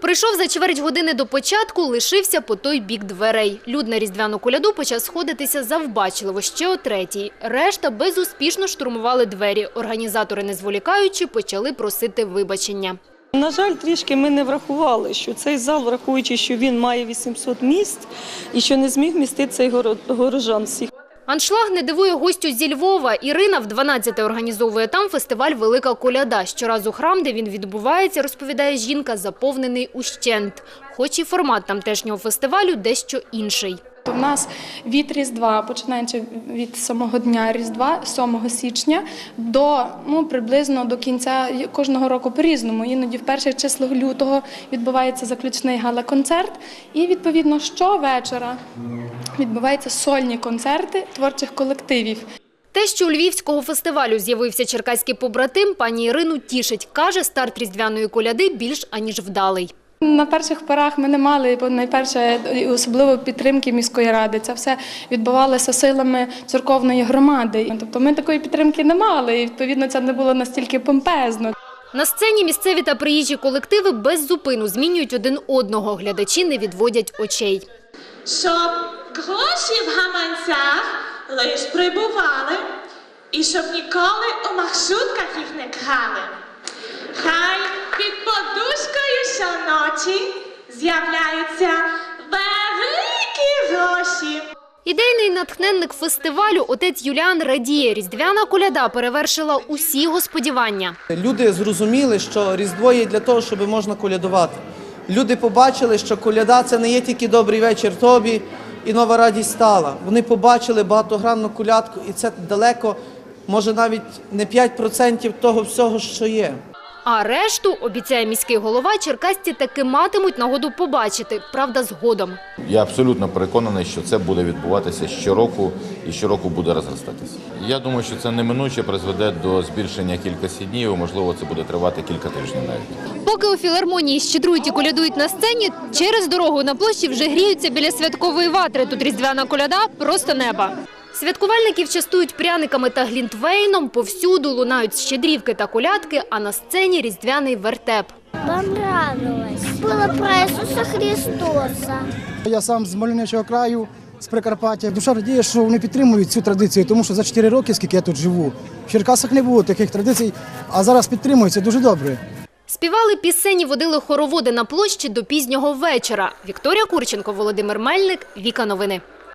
Прийшов за чверть години до початку, лишився по той бік дверей. Люд на різдвяну коляду почав сходитися завбачливо ще о третій. Решта безуспішно штурмували двері. Організатори, не зволікаючи, почали просити вибачення. На жаль, трішки ми не врахували, що цей зал, враховуючи, що він має 800 місць і що не зміг вмістити цей горожан всіх. Аншлаг не дивує гостю зі Львова. Ірина в 12-те організовує там фестиваль «Велика коляда». Щоразу храм, де він відбувається, розповідає жінка, заповнений ущент. Хоч і формат тамтешнього фестивалю дещо інший. У нас від Різдва, починаючи від самого дня Різдва, 7 січня, до ну, приблизно до кінця кожного року по-різному. Іноді в перших числах лютого відбувається заключний гала-концерт. І відповідно щовечора відбуваються сольні концерти творчих колективів. Те, що у Львівського фестивалю з'явився черкаський побратим, пані Ірину тішить. Каже, старт різдвяної коляди більш аніж вдалий. На перших порах ми не мали бо найперше особливо підтримки міської ради. Це все відбувалося силами церковної громади. Тобто ми такої підтримки не мали, і відповідно це не було настільки помпезно. На сцені місцеві та приїжджі колективи без зупину змінюють один одного. Глядачі не відводять очей. щоб гроші в гаманцях лиш прибували, і щоб ніколи у маршрутках їх не крали. Хай під подушкою щоночі з'являються великі гроші. Ідейний натхненник фестивалю отець Юліан радіє. Різдвяна коляда перевершила усі його сподівання. Люди зрозуміли, що Різдво є для того, щоб можна колядувати. Люди побачили, що коляда це не є тільки добрий вечір тобі і нова радість стала. Вони побачили багатогранну колядку, і це далеко, може навіть не 5% того всього, що є. А решту, обіцяє міський голова, черкасці таки матимуть нагоду побачити, правда, згодом. Я абсолютно переконаний, що це буде відбуватися щороку і щороку буде розростатися. Я думаю, що це неминуче призведе до збільшення кількості днів. Можливо, це буде тривати кілька тижнів навіть. Поки у філармонії щедрують і колядують на сцені, через дорогу на площі вже гріються біля святкової ватри. Тут різдвяна коляда просто неба. Святкувальників частують пряниками та глінтвейном, повсюду лунають щедрівки та колядки, а на сцені різдвяний вертеп. Понравилось. Было про Иисуса Христоса. Я сам з мальовничого краю, з Прикарпаття. Душа радіє, що вони підтримують цю традицію, тому що за 4 роки, скільки я тут живу, в Черкасах не було таких традицій, а зараз підтримують. Це дуже добре. Співали пісені, водили хороводи на площі до пізнього вечора. Вікторія Курченко, Володимир Мельник, Віка Новини.